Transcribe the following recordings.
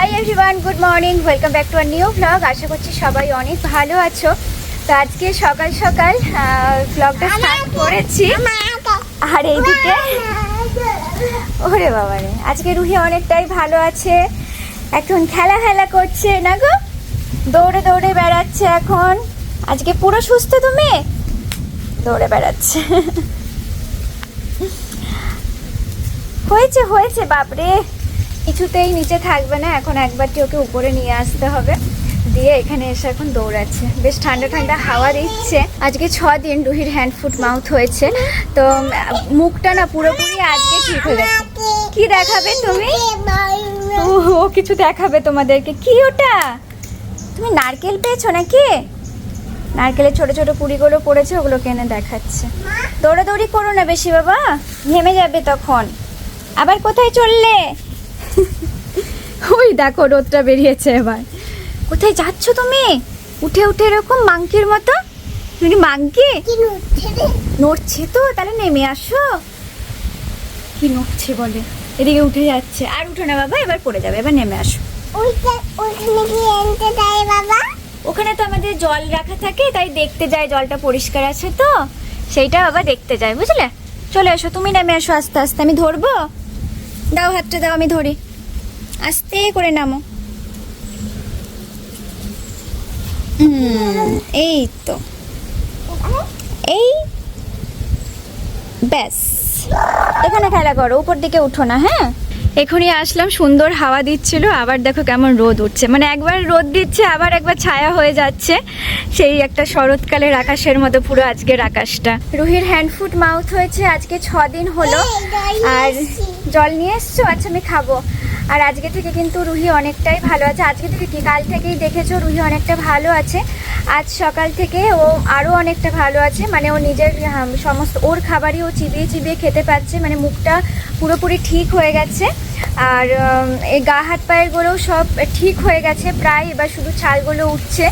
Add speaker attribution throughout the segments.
Speaker 1: Hi everyone good morning welcome back to our new blog আশা করছি সবাই অনেক ভালো আছো। তো আজকে সকাল সকাল ভ্লগটা স্টার্ট করেছি। আর এইদিকে ওরে বাবা রে আজকে রুহি অনেকটাই ভালো আছে। এখন খেলা খেলা করছে না গো? দৌড়ে দৌড়ে বেড়াচ্ছে এখন। আজকে পুরো সুস্থ তুমি? দৌড়ে বেড়াচ্ছে। হয়েছে হয়েছে বাপরে। কিছুতেই নিচে থাকবে না, এখন একবারটি ওকে উপরে নিয়ে আসতে হবে? দিয়ে এখানে এসে এখন দৌড়াচ্ছে। বেশ ঠান্ডা ঠান্ডা হাওয়া দিচ্ছে। আজকে ছ দিন রুহির হ্যান্ড ফুট মাউথ হয়েছে। তো মুখটা না পুরোপুরি আজকে ঠিক হয়ে গেছে। কি দেখাবে তুমি? ও কিছু দেখাবে তোমাদেরকে। কি ওটা? তুমি নারকেল পেয়েছ নাকি? নারকেলের ছোট ছোট কুড়িগুলো পড়েছে ওগুলো কেনে দেখাচ্ছে। দৌড়াদৌড়ি করো না বেশি বাবা। ঘেমে যাবে তখন। আবার কোথায় চললে? ওই দেখো রোদটা বেরিয়েছে এবার। কোথায় যাচ্ছ তুমি? উঠে উঠে এরকম মাংকির মতো? তুমি মাংকি? নড়ছে তো তাহলে নেমে আসো। কি নড়ছে বলে? এদিকে উঠে যাচ্ছে। আর উঠো না বাবা এবার পড়ে যাবে এবার নেমে আসো। ওখানে তো আমাদের জল রাখা থাকে তাই দেখতে যায় জলটা পরিষ্কার আছে তো। সেইটা বাবা দেখতে যায় বুঝলে? চলে এসো তুমি নেমে এসো আস্তে আস্তে। আমি ধরবো? দাও হাতটা দাও আমি ধরি। আস্তে করে নামো। এই তো। এই ব্যাস। এখানে খেলা করো উপর দিকে উঠো না হ্যাঁ? এখনই আসলাম সুন্দর হাওয়া দিচ্ছিল আবার দেখো কেমন রোদ উঠছে। মানে একবার রোদ দিচ্ছে আবার একবার ছায়া হয়ে যাচ্ছে। সেই একটা শরৎকালের আকাশের মতো পুরো আজকের আকাশটা। রুহির হ্যান্ড ফুট মাউথ হয়েছে আজকে ছ দিন হলো আর জল নিয়ে এসছো? আচ্ছা আমি খাব। আর আজকে থেকে কিন্তু রুহি অনেকটাই ভালো আছে। আজকে থেকে কি? কাল থেকেই দেখেছ রুহি অনেকটা ভালো আছে। আজ সকাল থেকে ও আরও অনেকটা ভালো আছে। মানে ও নিজের সমস্ত, ওর খাবারই ও চিবিয়ে চিবিয়ে খেতে পাচ্ছে মানে মুখটা পুরোপুরি ঠিক হয়ে গেছে। আর এই গা হাত পায়েরগুলোও সব ঠিক হয়ে গেছে, প্রায় এবার শুধু ছালগুলো উঠছে।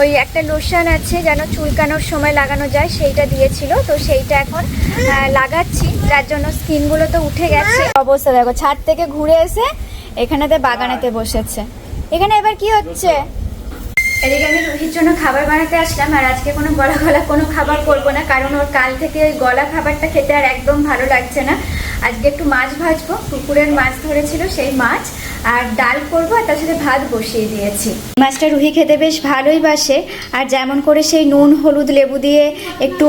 Speaker 1: ওই একটা লোশন আছে যেন চুলকানোর সময় লাগানো যায়, সেইটা দিয়েছিল, তো সেইটা এখন লাগাচ্ছি। যার জন্য স্কিনগুলো তো উঠে গেছে। অবস্থা? দেখো, ছাদ থেকে ঘুরে এসে এখানেতে বাগানেতে বসেছে। এখানে এবার কি হচ্ছে? এদিকে আমি রুহির জন্য খাবার বানাতে আসলাম, আর আজকে কোনো গলা গলা কোনো খাবার করব না, কারণ ওর কাল থেকে ওই গলা খাবারটা খেতে আর একদম ভালো লাগছে না। আজকে একটু মাছ ভাজবো। পুকুরের মাছ ধরেছিল সেই মাছ। আর ডাল করব আর তার সাথে ভাত বসিয়ে দিয়েছি। মাছটা রুহি খেতে বেশ ভালোই বাসে। আর যেমন করে সেই নুন, হলুদ, লেবু দিয়ে একটু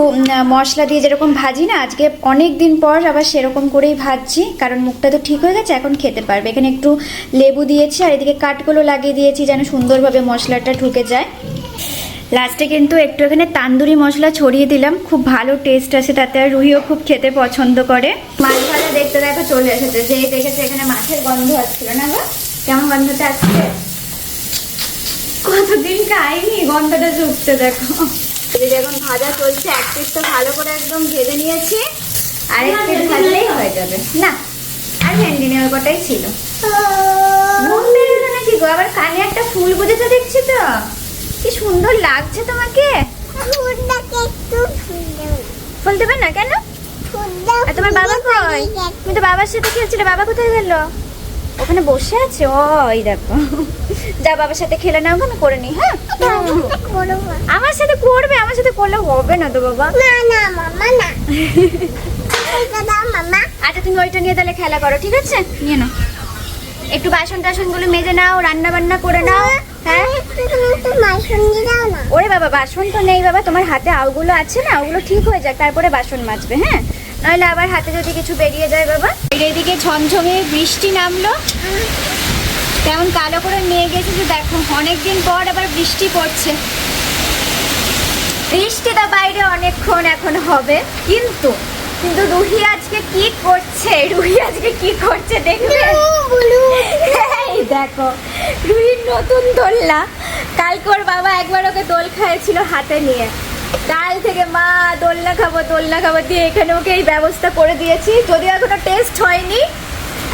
Speaker 1: মশলা দিয়ে যেরকম ভাজি না, আজকে অনেক দিন পর আবার সেরকম করেই ভাজছি। কারণ মুখটা তো ঠিক হয়ে গেছে, এখন খেতে পারবে। এখানে একটু লেবু দিয়েছি আর এদিকে কাঠগুলো লাগিয়ে দিয়েছি যেন সুন্দরভাবে মশলাটা ঢুকে যায়। লাস্টে কিন্তু একটু এখানে তান্দুরি মশলা ছড়িয়ে দিলাম। খুব ভালো টেস্ট আছে তাতে আর রুহিও খুব খেতে পছন্দ করে। মাছ ভাজা দেখতে দেখো চলে এসেছে। যেই দেখেছে এখানে মাছের গন্ধ আসছিল না গো? কেমন গন্ধটা আসছে? কতদিন খাইনি গন্ধটা ঢুকছে দেখো। এখন ভাজা চলছে এক পিস তো ভালো করে একদম ভেজে নিয়েছি। আর এক পিস ভাজলেই হয়ে যাবে। না আর ভেন্ডি নেওয়ার কটাই ছিল। ঘুম পেয়ে নাকি গো? আবার কানে একটা ফুল বুঝেছে দেখছি তো। কি সুন্দর লাগছে তোমাকে? ফুল দেবে না কেন? আর তোমার বাবা কই? তুমি তো বাবার সাথে খেলছিলে বাবা কোথায় গেল? ওখানে বসে আছে? ও এই দেখো। যা বাবার সাথে খেলে নাও আমি করে নি হ্যাঁ? আমার সাথে করবে আমার সাথে করলে হবে না তো বাবা। আচ্ছা তুমি ওইটা নিয়ে তাহলে খেলা করো ঠিক আছে? নিয়ে নাও। একটু বাসন টাসনগুলো মেজে নাও রান্না বান্না করে নাও। হ্যাঁ? ওরে বাবা বাসন তো নেই বাবা তোমার হাতে আউগুলো আছে না ওগুলো ঠিক হয়ে যাক তারপরে বাসন মাজবে হ্যাঁ? নাহলে আবার হাতে যদি কিছু বেরিয়ে যায় বাবা। এর এদিকে ঝমঝমে বৃষ্টি নামলো। কেমন কালো করে নিয়ে গেছে যে দেখো অনেকদিন পর আবার বৃষ্টি পড়ছে। বৃষ্টিটা বাইরে অনেকক্ষণ এখন হবে কিন্তু কিন্তু রুহি আজকে কি করছে? রুহি আজকে কি করছে দেখবে? এই দেখো রুহির নতুন দোলনা। কালকে ওর বাবা একবার ওকে দোল খাইয়েছিল হাতে নিয়ে। কাল থেকে মা দোলনা খাব দোলনা খাব দিয়ে এখানে ওকে এই ব্যবস্থা করে দিয়েছি। যদিও এখনও টেস্ট হয়নি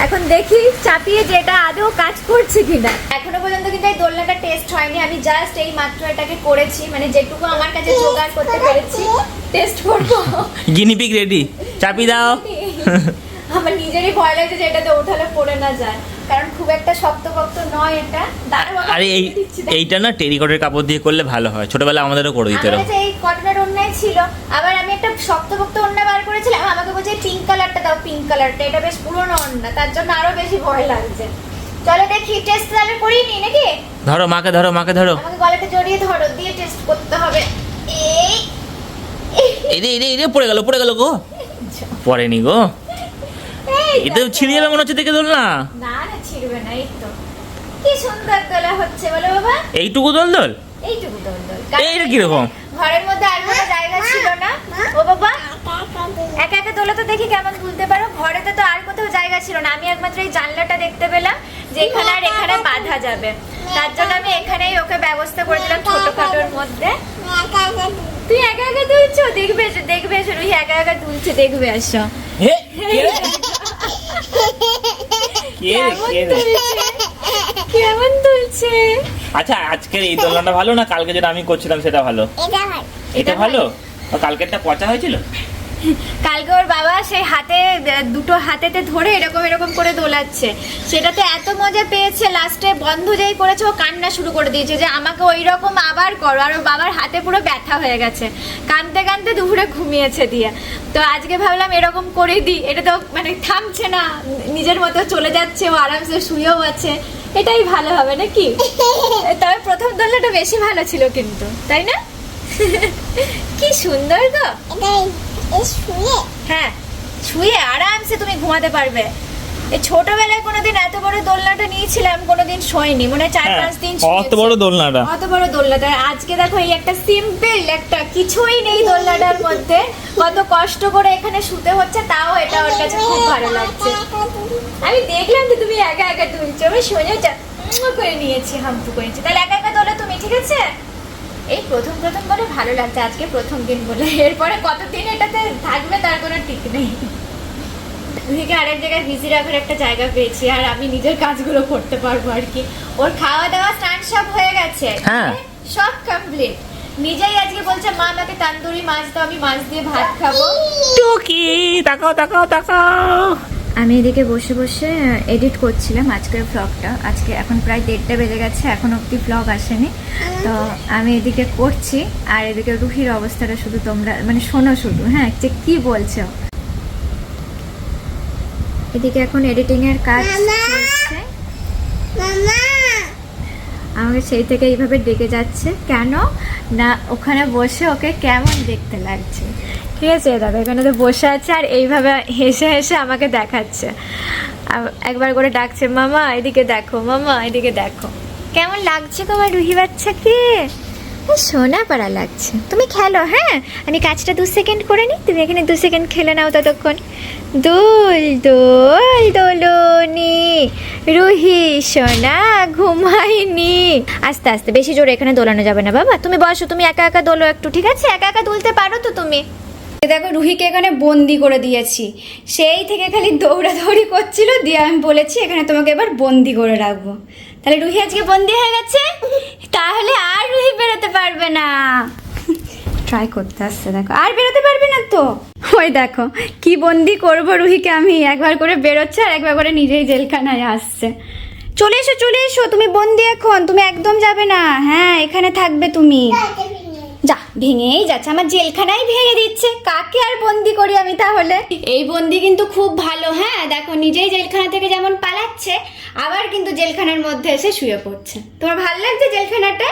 Speaker 1: এখন দেখি চাপিয়ে যেটা আদৌ কাজ করছে কিনা। এখনও পর্যন্ত কিন্তু এই দোলনাটা টেস্ট হয়নি। আমি জাস্ট এই মাত্র এটাকে করেছি মানে যেটুকু আমার কাছে জোগাড় করতে পেরেছি। টেস্ট করব।
Speaker 2: গিনিপিক রেডি চাপি দাও।
Speaker 1: আমার নিজেরই ভয় লাগছে যে এটাতে ওঠালে পড়ে না যায়। কারণ খুব একটা শক্তপোক্ত নয় এটা।
Speaker 2: আরে এই এইটা না টেরিকটের কাপড় দিয়ে করলে ভালো হয়। ছোটবেলা আমাদেরও করে দিত এরকম।
Speaker 1: এই কটনের অন্যায় ছিল। আবার আমি একটা শক্তপোক্ত অন্য বার করেছিলাম। আমাকে বলছে পিঙ্ক কালারটা দাও পিঙ্ক কালারটা এটা বেশ পুরনো অন্য তার জন্য আরও বেশি ভয় লাগছে। চলো দেখি টেস্ট তাহলে করিয়ে নি নাকি?
Speaker 2: ধরো মাকে ধরো মাকে ধরো।
Speaker 1: আমাকে গলাটা জড়িয়ে ধরো দিয়ে টেস্ট করতে হবে। এই এই,
Speaker 2: এই রে এই রে, এই রে পড়ে গেল পড়ে গেল গো। পড়েনি গো?
Speaker 1: এই
Speaker 2: এটা। ছিঁড়ে যাবে মনে হচ্ছে দেখে দোল না?
Speaker 1: না না ছিড়বে না এই তো। কি সুন্দর দোলা হচ্ছে বলো বাবা।
Speaker 2: এইটুকু দোল দোল?
Speaker 1: এইটুকু দোল দোল।
Speaker 2: এইটা কীরকম?
Speaker 1: ঘরের মধ্যে আর কোনো জায়গা ছিল না। ও বাবা একা একা দোলা তো দেখি কেমন তুলতে পারো। ঘরেতে তো আর কোথাও জায়গা ছিল না। আমি একমাত্র এই জানলাটা দেখতে পেলাম যে এখানে আর এখানে বাঁধা যাবে। তার জন্য আমি এখানেই ওকে ব্যবস্থা করে দিলাম ছোটখাটোর মধ্যে। তুই একা একা দুলছো দেখবে এসো দেখবে এসো রুহি একা একা দুলছে দেখবে এসো। কেমন
Speaker 2: তুলছে?
Speaker 1: দুলছে
Speaker 2: আচ্ছা আজকের এই দোলনাটা ভালো না কালকে যেটা আমি করছিলাম সেটা ভালো? এটা ভালো। কালকেরটা পচা হয়েছিল?
Speaker 1: কালকে ওর বাবা সেই হাতে দুটো হাতেতে ধরে এরকম এরকম করে দোলাচ্ছে। সেটাতে এত মজা পেয়েছে লাস্টে বন্ধ যেই করেছে ও কান্না শুরু করে দিয়েছে যে আমাকে ওই রকম আবার করো। আর ওর বাবার হাতে পুরো ব্যথা হয়ে গেছে। কানতে কানতে দুপুরে ঘুমিয়েছে দিয়ে। তো আজকে ভাবলাম এরকম করে দিই। এটা তো মানে থামছে না। নিজের মতো চলে যাচ্ছে ও আরামসে শুয়েও আছে। এটাই ভালো হবে নাকি? তবে প্রথম দোলনাটা বেশি ভালো ছিল কিন্তু তাই না? কি সুন্দর গো। হ্যাঁ শুয়ে আরামসে তুমি ঘুমাতে পারবে। এই ছোটবেলায় কোনোদিন এত বড় দোলনাটা নিয়েছিলাম কোনোদিন শোয়নি। মনে হয় চার পাঁচ দিন
Speaker 2: হ্যাঁ, অত বড় দোলনাটা।
Speaker 1: অত বড় দোলনাটা। আজকে দেখো এই একটা সিম্পল একটা কিছুই নেই দোলনাটার মধ্যে। কত কষ্ট করে এখানে শুতে হচ্ছে তাও এটা ওর কাছে খুব ভালো লাগছে। আমি দেখলাম যে তুমি একা একা তুলছো আমি শুনে করে নিয়েছি হাম্পু করেছি তাহলে একা একা দোলো তুমি ঠিক আছে? এই প্রথম প্রথম বলে ভালো লাগছে আজকে প্রথম দিন বলে। এরপরে কতদিন এটাতে থাকবে তার কোনো ঠিক নেই। রুহিকে আরেক জায়গায় বিজি রাখার একটা জায়গা পেয়েছি আর আমি নিজের কাজগুলো করতে পারব আর কি। ওর খাওয়া দাওয়া স্নান সব হয়ে গেছে।
Speaker 2: হ্যাঁ।
Speaker 1: সব কমপ্লিট নিজেই আজকে বলছে মা আমাকে তান্দুরি মাছ দাও আমি মাছ দিয়ে ভাত খাব।
Speaker 2: টুকি তাকাও তাকাও তাকাও।
Speaker 1: আমি এদিকে বসে বসে এডিট করছিলাম আজকের ব্লগটা আজকে এখন প্রায় দেড়টা বেজে গেছে এখন অবধি ব্লগ আসেনি। তো আমি এদিকে করছি আর এদিকে রুহির অবস্থাটা শুধু তোমরা মানে শোনো শুধু হ্যাঁ যে কি বলছো? এদিকে এখন এডিটিং এর কাজ চলছে। আমাকে সেই থেকে এইভাবে ডেকে যাচ্ছে। কেন? না ওখানে বসে ওকে কেমন দেখতে লাগছে? ঠিক আছে, দাদা এখানে তো বসে আছে আর এইভাবে হেসে হেসে আমাকে দেখাচ্ছে। একবার করে ডাকছে, মামা, এদিকে দেখো, মামা, এদিকে দেখো। কেমন লাগছে তোমার রুহি বাচ্চাকে? সোনা পাড়া লাগছে। তুমি খেলো হ্যাঁ? আমি কাজটা দু সেকেন্ড করে নিই, তুমি এখানে দু সেকেন্ড খেলে নাও ততক্ষণ। দোল দোল, দোলনি, রুহি, সোনা ঘুমাইনি আস্তে আস্তে, বেশি জোরে এখানে দোলানো যাবে না, বাবা। তুমি বসো, তুমি একা একা দোলো একটু, ঠিক আছে? একা একা দুলতে পারো তো তুমি? দেখো, রুহিকে এখানে বন্দি করে দিয়েছি। সেই থেকে খালি দৌড়াদৌড়ি করছিল, দিয়ে আমি বলেছি, এখানে তোমাকে এবার বন্দি করে রাখব। তাহলে রুহি আজকে বন্দি হয়ে গেছে? তাহলে আর রুহি বেরোতে পারবে না। ট্রাই করতে আসছে, দেখো। আর বেরোতে পারবে না তো? ওই দেখো, কি বন্দি করব রুহিকে আমি? একবার করে বেরোচ্ছে আর একবার করে নিজেই জেলখানায় আসছে। চলে এসো চলে এসো, তুমি বন্দি এখন, তুমি একদম যাবে না। হ্যাঁ এখানে থাকবে তুমি। যা, ভেঙেই যাচ্ছে, আমার জেলখানাই ভেঙে দিচ্ছে। কাকে আর বন্দি করি আমি তাহলে? এই বন্দি কিন্তু খুব ভালো হ্যাঁ? দেখো, নিজেই জেলখানা থেকে যেমন পালাচ্ছে, আবার কিন্তু জেলখানার মধ্যে এসে শুয়ে পড়ছে। তোমার ভালো লাগছে জেলখানাটা?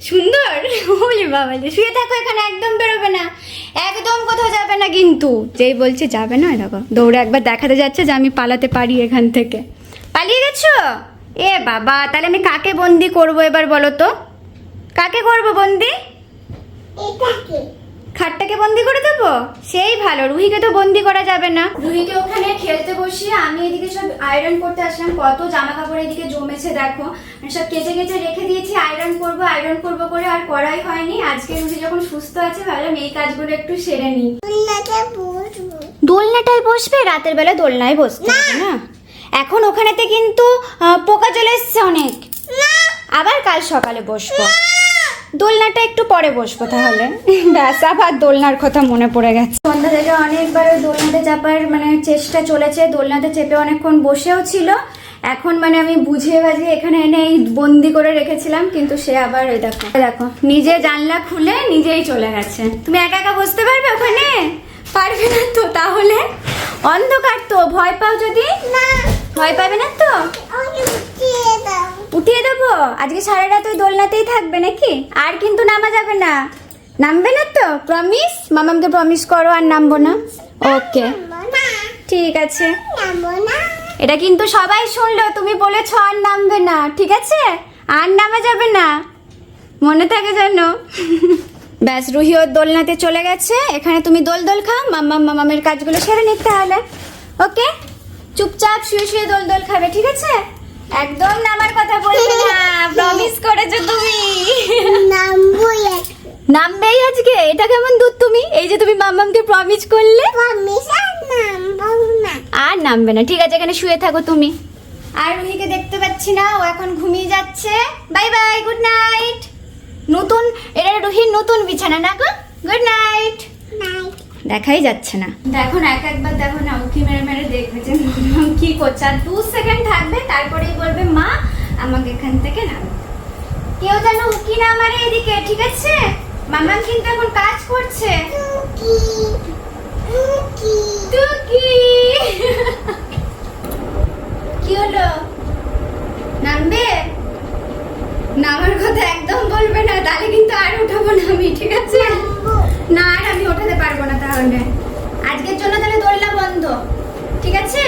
Speaker 1: সুন্দর? ওলে বাবা শুয়ে থাকো এখানে, একদম বেরোবে না। একদম কোথাও যাবে না কিন্তু। যেই বলছে যাবে না, দেখো, দৌড়ে একবার দেখাতে যাচ্ছে যে আমি পালাতে পারি এখান থেকে। পালিয়ে গেছো? এ বাবা, তাহলে আমি কাকে বন্দি করব এবার বলো তো? কাকে করব বন্দি? খাটটাকে বন্দি করে দেবো? সেই ভালো রুহিকে তো বন্দি করা যাবে না। রুহিকে ওখানে খেলতে বসিয়ে আমি এদিকে সব আয়রন করতে আসলাম। কত জামা কাপড় এদিকে জমেছে দেখো। আমি সব কেচে কেচে রেখে দিয়েছি আয়রন করব আয়রন করব করে আর করাই হয়নি। আজকে রুহি যখন সুস্থ আছে ভাবলাম এই কাজগুলো একটু সেরে নিই। দোলনাটায় বসবে। রাতের বেলা দোলনায় বসতে না। এখন ওখানেতে কিন্তু পোকা চলে এসছে অনেক। আবার কাল সকালে বসবো। দোলনাটা একটু পরে বসবো তাহলে। ব্যাস আবার দোলনার কথা মনে পড়ে গেছে। সন্ধ্যা থেকে অনেকবার ওই দোলনাতে চাপার মানে চেষ্টা চলেছে দোলনাতে চেপে অনেকক্ষণ বসেও ছিল। এখন মানে আমি বুঝিয়ে বাজিয়ে এখানে এনে এই বন্দি করে রেখেছিলাম কিন্তু সে আবার ওই দেখো দেখো নিজে জানলা খুলে নিজেই চলে গেছে। তুমি একা একা বসতে পারবে ওখানে? পারবে না তো তাহলে? অন্ধকার তো ভয় পাও যদি?
Speaker 3: না।
Speaker 1: ভয় পাবে না তো? উঠিয়ে দেবো? আজকে সারা রাত ওই দোলনাতেই থাকবে নাকি? আর কিন্তু নামা যাবে না। নামবে না তো? প্রমিস মামামকে প্রমিস করো আর নামবো না। ওকে ঠিক আছে। এটা কিন্তু সবাই শুনলো, তুমি বলেছ আর নামবে না। ঠিক আছে? আর নামা যাবে না। মনে থাকে জানো ব্যাস, রুহি ওর দোলনাতে চলে গেছে। এখানে তুমি দোল দোল খাও, মাম্মা, মামামের কাজগুলো সেরে নিতে হলে। ওকে চুপচাপ শুয়ে শুয়ে দোল দোল খাবে, ঠিক আছে? একদম নামার কথা বলবে না প্রমিস করেছ তুমি।
Speaker 3: নামবো এক।
Speaker 1: নামবেই আজকে? এটা কেমন দুধ তুমি? এই যে তুমি মাম্মামকে প্রমিস করলে?
Speaker 3: পারমিশন নামবো না।
Speaker 1: আর নামবে না। ঠিক আছে এখানে শুয়ে থাকো তুমি। আর রুহিকে দেখতে পাচ্ছি না ও এখন ঘুমিয়ে যাচ্ছে। বাই বাই গুড নাইট নতুন এটা রুহির নতুন বিছানা না গো? গুড নাইট
Speaker 3: নাই
Speaker 1: দেখাই যাচ্ছে না। দেখো না, এক একবার দেখো না উকি মেরে মেরে দেখবে যে কি করছে। আর দু সেকেন্ড থাকবে, তারপরেই বলবে, মা, আমাকে এখান থেকে নাম। কেউ যেন উকি না মারে এদিকে, ঠিক আছে? মামা কিন্তু এখন কাজ করছে।
Speaker 3: কি
Speaker 1: হলো? নামবে? নামার কথা একদম বলবে না, তাহলে কিন্তু আর উঠাবো না আমি, ঠিক আছে? না, আর আমি ওঠাতে পারব না তাহলে। আজকের জন্য তাহলে দোলনা বন্ধ। ঠিক আছে?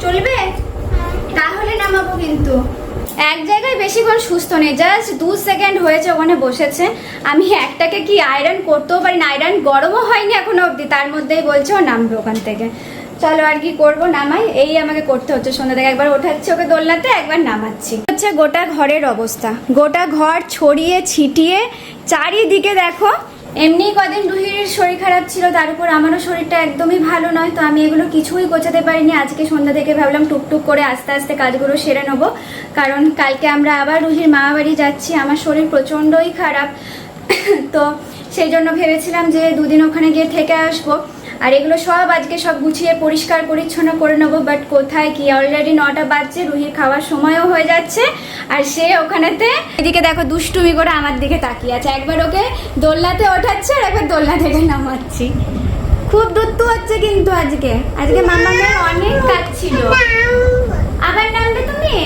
Speaker 1: চলবে? তাহলে নামাবো কিন্তু। এক জায়গায় বেশিক্ষণ সুস্থ নেই। জাস্ট দু সেকেন্ড হয়েছে, ওখানে বসেছে। আমি একটাকে কি আয়রন করতেও পারি না? আয়রন গরমও হয়নি এখনও অবধি। তার মধ্যেই বলছে ও নামবে ওখান থেকে। চলো আর কি করব? নামাই। এই আমাকে করতে হচ্ছে। সন্ধ্যা থেকে একবার ওঠাচ্ছি ওকে দোলনাতে, একবার নামাচ্ছি। হচ্ছে গোটা ঘরের অবস্থা। গোটা ঘর ছড়িয়ে ছিটিয়ে। চারিদিকে দেখো এমনি কদিন রুহির শরীর খারাপ ছিল, তার উপর আমারও শরীরটা একদমই ভালো নয়, তো আমি এগুলো কিছুই গোছাতে পারিনি। আজকে সন্ধ্যা থেকে ভাবলাম টুকটুক করে আস্তে আস্তে কাজগুলো সেরে নেব। কারণ কালকে আমরা আবার রুহির মামা বাড়ি যাচ্ছি, আমার শরীর প্রচণ্ডই খারাপ। তো সেই জন্য ভেবেছিলাম যে দুদিন ওখানে গিয়ে থেকে আসব। আর এগুলো সব আজকে সব গুছিয়ে পরিষ্কার, পরিচ্ছন্ন করে নেব। বাট কোথায় কি? অলরেডি নটা বাজছে, রুহির খাওয়ার সময়ও হয়ে যাচ্ছে। আর সে ওখানেতে, এদিকে দেখো দুষ্টুমি করে আমার দিকে তাকিয়ে আছে। একবার ওকে দোলনাতে ওঠাচ্ছে আর একবার দোলনা থেকে নামাচ্ছি। খুব দুত্তু হচ্ছে কিন্তু আজকে। আজকে মামা মামামের অনেক কাজ ছিল আবার নামবে তুমি?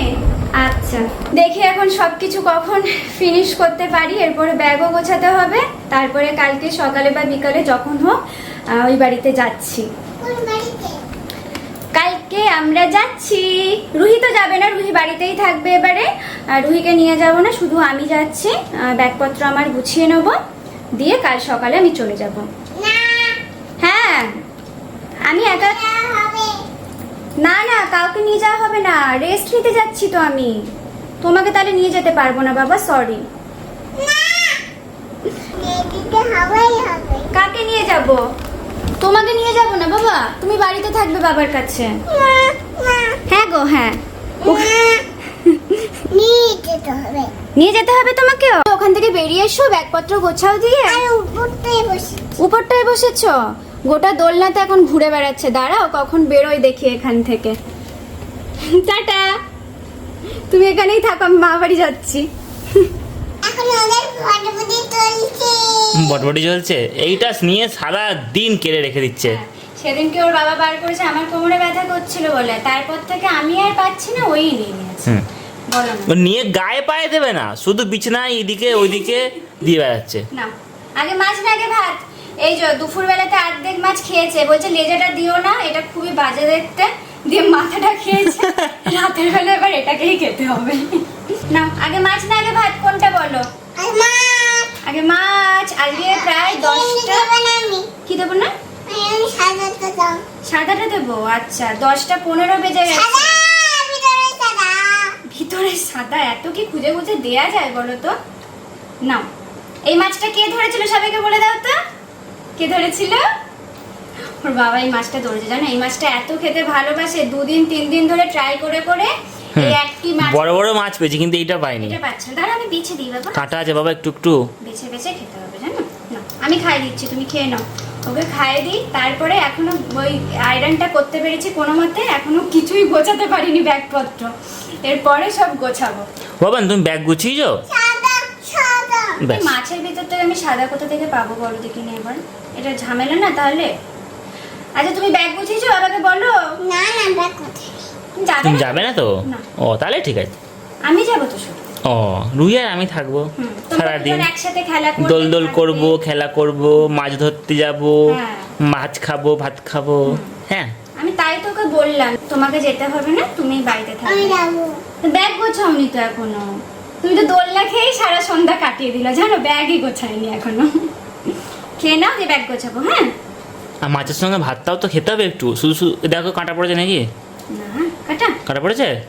Speaker 1: আচ্ছা দেখি এখন সবকিছু কখন ফিনিশ করতে পারি। এরপরে ব্যাগও গোছাতে হবে। তারপরে কালকে সকালে বা বিকালে যখন হোক ওই বাড়িতে যাচ্ছি। কালকে আমরা যাচ্ছি। রুহি তো যাবে না রুহি বাড়িতেই থাকবে এবারে। আর রুহিকে নিয়ে যাব না শুধু আমি যাচ্ছি। ব্যাগপত্র আমার গুছিয়ে নেব। দিয়ে কাল সকালে আমি চলে যাব। হ্যাঁ আমি একা
Speaker 3: না
Speaker 1: না কাউকে নিয়ে যাওয়া হবে না। রেস্ট নিতে যাচ্ছি তো আমি। তোমাকে তাহলে নিয়ে যেতে পারব না বাবা সরি কাকে নিয়ে যাব? তোমাকে নিয়ে যাব না বাবা। তুমি বাড়িতে থাকবে বাবার কাছে। হ্যাঁ গো হ্যাঁ।
Speaker 3: নিয়ে যেতে হবে।
Speaker 1: নিয়ে যেতে হবে তোমাকে? ওখান থেকে বেরিয়ে এসো ব্যাগপত্র গোছাও দিয়ে।
Speaker 3: উপরটাই
Speaker 1: উপরটায় বসেছো? গোটা দোলনাতে এখন ঘুরে বেড়াচ্ছে। দাঁড়াও কখন বেরোয় দেখি এখান থেকে। টাটা। তুমি এখানেই থাকো আমি মা বাড়ি যাচ্ছি
Speaker 3: এখন ওদের ফটোফটি তুলছে
Speaker 2: বটবটি চলছে। এইটা নিয়ে সারা দিন কেড়ে রেখে দিচ্ছে।
Speaker 1: সেদিনকে ওর বাবা বার করেছে আমার কোমরে ব্যথা করছিল বলে। তারপর থেকে আমি আর পাচ্ছি না ওই নিয়ে নিয়েছে।
Speaker 2: ও নিয়ে গায়ে পায়ে দেবে না শুধু বিছানায় এইদিকে ওইদিকে দিয়ে বেড়াচ্ছে।
Speaker 1: না আগে মাছ না আগে ভাত। এই যে দুপুর বেলাতে অর্ধেক মাছ খেয়েছে বলছে লেজাটা দিও না এটা খুবই বাজে দেখতে। দিয়ে মাথাটা খেয়েছে। রাতের বেলা এবার এটাকেই খেতে হবে। না আগে মাছ না আগে ভাত কোনটা বলো? আগে মাছ আজকে প্রায় দশটা। কি দেবো না? সাদাটা দেবো আচ্ছা দশটা পনেরো বেজে গেছে।
Speaker 3: সাদা ভিতরে সাদা।
Speaker 1: ভিতরে সাদা এত কি খুঁজে খুঁজে দেয়া যায় বলো তো? নাও। এই মাছটা কে ধরেছিল সবাইকে বলে দাও তো? কে ধরেছিল? ওর বাবা এই মাছটা ধরেছে জানো? এই মাছটা এত খেতে ভালোবাসে দুদিন তিন দিন ধরে ট্রাই করে করে
Speaker 2: বড় বড় মাছ পেয়েছি কিন্তু এইটা পাইনি।
Speaker 1: এটা না আমি বেছে দিই বাবা।
Speaker 2: কাঁটা আছে বাবা একটু একটু।
Speaker 1: বেছে বেছে খেতে হবে জানো? না আমি খাই দিচ্ছি তুমি খেয়ে নাও। ওকে খাইয়ে দিই তারপরে এখনও ওই আয়রনটা করতে পেরেছি কোনো মতে এখনও কিছুই গোছাতে পারিনি ব্যাগপত্র। এরপরে সব গোছাবো।
Speaker 2: বাবান তুমি ব্যাগ গুছিয়েছো
Speaker 3: সাদা সাদা।
Speaker 1: মাছের ভিতর থেকে আমি সাদা কোথা থেকে পাবো বলো দেখি দেখিনি এবার এটা ঝামেলা না তাহলে? আচ্ছা তুমি ব্যাগ গুছিয়েছো বাবাকে বলো।
Speaker 3: না না আমরা কোথায়?
Speaker 1: তুমি যাবে না?
Speaker 2: তো? ও তাহলে ঠিক আছে।
Speaker 1: আমি যাব তো
Speaker 2: ও রুই আর আমি থাকব সারাদিন
Speaker 1: দুজন একসাথে খেলা করবে,
Speaker 2: দোল দোল করব খেলা করব মাছ ধরতে যাব
Speaker 1: হ্যাঁ।
Speaker 2: মাছ খাব ভাত খাব। হ্যাঁ।
Speaker 1: আমি তাই তোকে বললাম তোমাকে যেতে হবে না তুমি বাড়িতে থাকবে। ব্যাগ গোছাওনি তো এখনও? তুমি তো দোলনা খেয়েই সারা সন্ধ্যা কাটিয়ে দিলা। জানো ব্যাগই গোছাইনি এখনও। খেয়ে নাও যে ব্যাগ গোছাবো হ্যাঁ?
Speaker 2: আর মাছের সঙ্গে ভাতটাও তো খেতে হবে একটু। শুধু শুধু দেখো কাঁটা পড়েছে নাকি?
Speaker 1: কাটা।
Speaker 2: কাঁটা পড়েছে?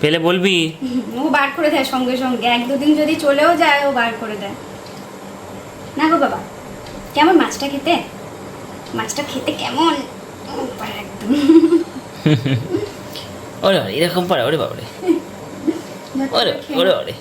Speaker 2: পেলে বলবি।
Speaker 1: ও বার করে দেয় সঙ্গে সঙ্গে। এক দুদিন যদি চলেও যায় ও বার করে দেয়। না গো বাবা কেমন মাছটা খেতে? মাছটা খেতে কেমন? একদম।
Speaker 2: ওরে এরকম পারে ওরে বাবারে। ওরে ওরে ওরে